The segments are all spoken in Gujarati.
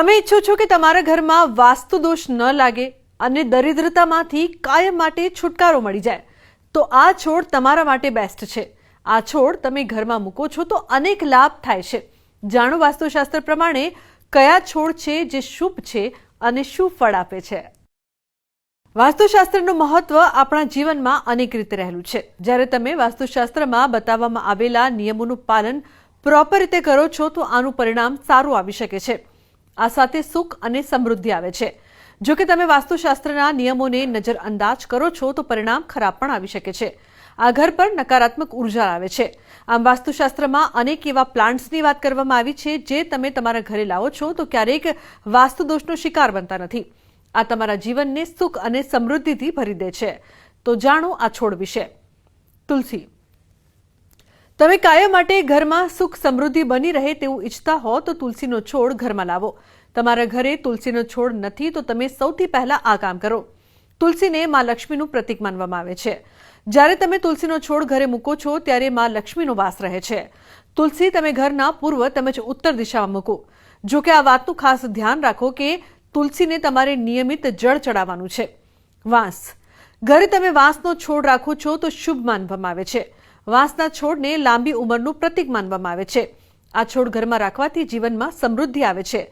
તમે ઈચ્છો છો કે તમારા ઘરમાં વાસ્તુ દોષ ન લાગે અને દરિદ્રતામાંથી કાયમ માટે છુટકારો મળી જાય, તો આ છોડ તમારા માટે બેસ્ટ છે. આ છોડ તમે ઘરમાં મૂકો છો તો અનેક લાભ થાય છે. જાણો વાસ્તુશાસ્ત્ર પ્રમાણે કયા છોડ છે જે શુભ છે અને શું ફળ આપે છે. વાસ્તુશાસ્ત્રનું મહત્વ આપણા જીવનમાં અનેક રીતે રહેલું છે. જ્યારે તમે વાસ્તુશાસ્ત્રમાં બતાવવામાં આવેલા નિયમોનું પાલન પ્રોપર રીતે કરો છો તો આનું પરિણામ સારું આવી શકે છે. આ સાથે સુખ અને સમૃદ્ધિ આવે છે. જો કે તમે વાસ્તુશાસ્ત્રના નિયમોને નજરઅંદાજ કરો છો, તો પરિણામ ખરાબ પણ આવી શકે છે. આ ઘર પર નકારાત્મક ઊર્જા આવે છે. આમ વાસ્તુશાસ્ત્રમાં અનેક એવા પ્લાન્ટ્સની વાત કરવામાં આવી છે, જે તમે તમારા ઘરે લાવો છો, તો ક્યારેક વાસ્તુ દોષનો શિકાર બનતા નથી. આ તમારા જીવનને સુખ અને સમૃદ્ધિથી ભરી દે છે. તો જાણો આ છોડ વિશે. તુલસી તમે કાયમ માટે ઘરમાં સુખ સમૃદ્ધિ બની રહે તેવું ઈચ્છતા હો તો તુલસીનો છોડ ઘરમાં લાવો. તમારા ઘરે તુલસીનો છોડ નથી તો તમે સૌથી પહેલા આ કામ કરો. તુલસીને માં લક્ષ્મીનું પ્રતીક માનવામાં આવે છે. જ્યારે તમે તુલસીનો છોડ ઘરે મૂકો છો ત્યારે માં લક્ષ્મીનો વાસ રહે છે. તુલસી તમે ઘરના પૂર્વ તેમજ ઉત્તર દિશામાં મૂકો. જો કે આ વાતનું ખાસ ધ્યાન રાખો કે તુલસીને તમારે નિયમિત જળ ચડાવવાનું છે. વાંસ. ઘરે તમે વાંસનો છોડ રાખો છો તો શુભ માનવામાં આવે છે. વાંસના છોડને લાંબી ઉંમરનું પ્રતીક માનવામાં આવે છે. આ છોડ ઘરમાં રાખવાથી જીવનમાં સમૃદ્ધિ આવે છે.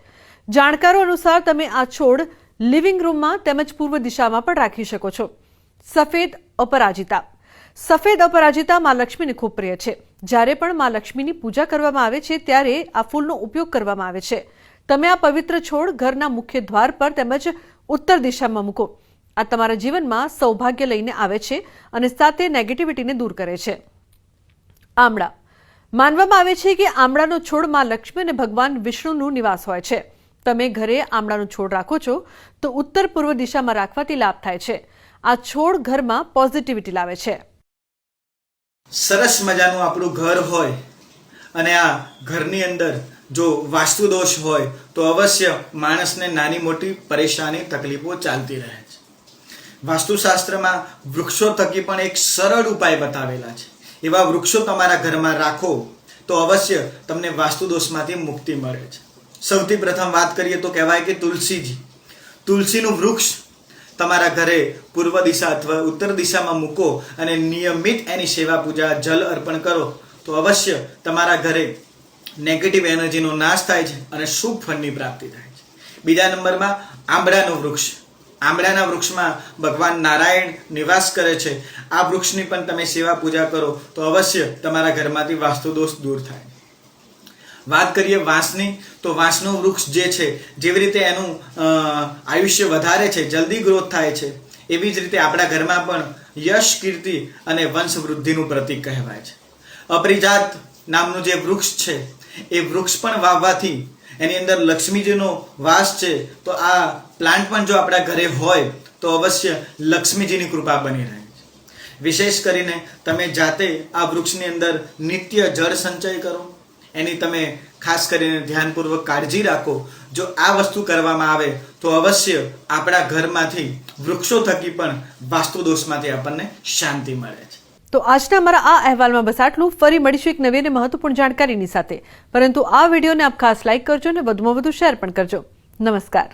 જાણકારો અનુસાર તમે આ છોડ લિવિંગ રૂમમાં તેમજ પૂર્વ દિશામાં પણ રાખી શકો છો. સફેદ અપરાજિતા. સફેદ અપરાજિતા મા લક્ષ્મીને ખૂબ પ્રિય છે. જ્યારે પણ મા લક્ષ્મીની પૂજા કરવામાં આવે છે, ત્યારે આ ફૂલનો ઉપયોગ કરવામાં આવે છે. તમે આ પવિત્ર છોડ ઘરના મુખ્ય દ્વાર પર તેમજ ઉત્તર દિશામાં મૂકો. આ તમારા જીવનમાં સૌભાગ્ય લઈને આવે છે અને સાથે નેગેટિવિટીને દૂર કરે છે. આમળા. માનવામાં આવે છે કે આમળાનો છોડમાં લક્ષ્મી અને ભગવાન વિષ્ણુનું નિવાસ હોય છે. તમે ઘરે આમળાનો છોડ રાખો છો, તો ઉત્તર પૂર્વ દિશામાં રાખવાથી લાભ થાય છે. આ છોડ ઘરમાં પોઝિટિવિટી લાવે છે. સરસ મજાનું આપણું ઘર હોય અને આ ઘરની અંદર જો વાસ્તુ દોષ હોય, તો અવશ્ય માણસને નાની મોટી પરેશાની તકલીફો ચાલતી રહે છે. વાસ્તુશાસ્ત્રમાં વૃક્ષો થકી પણ એક સરળ ઉપાય બતાવેલા છે. એવા વૃક્ષો તમારા ઘરમાં રાખો, તો અવશ્ય તમને વાસ્તુ દોષમાંથી મુક્તિ મળે છે. સૌથી પ્રથમ વાત કરીએ તો કહેવાય કે તુલસીજી. તુલસીનું વૃક્ષ તમારા ઘરે પૂર્વ દિશા અથવા ઉત્તર દિશામાં મૂકો અને નિયમિત એની સેવા પૂજા, જલ અર્પણ કરો, તો અવશ્ય તમારા ઘરે નેગેટિવ એનર્જીનો નાશ થાય છે અને શુભ ફળની પ્રાપ્તિ થાય છે. બીજા નંબરમાં આંબળાનું વૃક્ષ. આંબળાના વૃક્ષમાં ભગવાન નારાયણ નિવાસ કરે છે. આ વૃક્ષની પણ તમે સેવા પૂજા કરો તો અવશ્ય તમારા ઘરમાંથી વાસ્તુ દોષ દૂર થાય. વાત કરીએ વાંસની, તો વાંસનું વૃક્ષ જે છે, જેવી રીતે એનું આયુષ્ય વધારે છે, જલ્દી ગ્રોથ થાય છે, એવી જ રીતે આપણા ઘરમાં પણ યશ, કીર્તિ અને વંશ વૃદ્ધિનું પ્રતીક કહેવાય છે. અપરિજાત નામનું જે વૃક્ષ છે, એ વૃક્ષ પણ વાવવાથી એની અંદર લક્ષ્મીજીનો વાસ છે, તો આ પ્લાન્ટ પણ જો આપણા ઘરે હોય, તો અવશ્ય લક્ષ્મીજીની કૃપા બની રહે છે. વિશેષ કરીને તમે જાતે આ વૃક્ષની અંદર નિત્ય જળ સંચય કરો. એની તમે ખાસ કરીને ધ્યાનપૂર્વક કાળજી રાખો. જો આ વસ્તુ કરવામાં આવે, તો અવશ્ય આપણા ઘરમાંથી વૃક્ષો થકી પણ વાસ્તુ દોષમાંથી આપણને શાંતિ મળે છે. તો આજના અમારા આ અહેવાલમાં બસ આટલું. ફરી મળીશું એક નવી અને મહત્વપૂર્ણ જાણકારીની સાથે. પરંતુ આ વિડીયોને આપ ખાસ લાઇક કરજો અને વધુમાં વધુ શેર પણ કરજો. નમસ્કાર.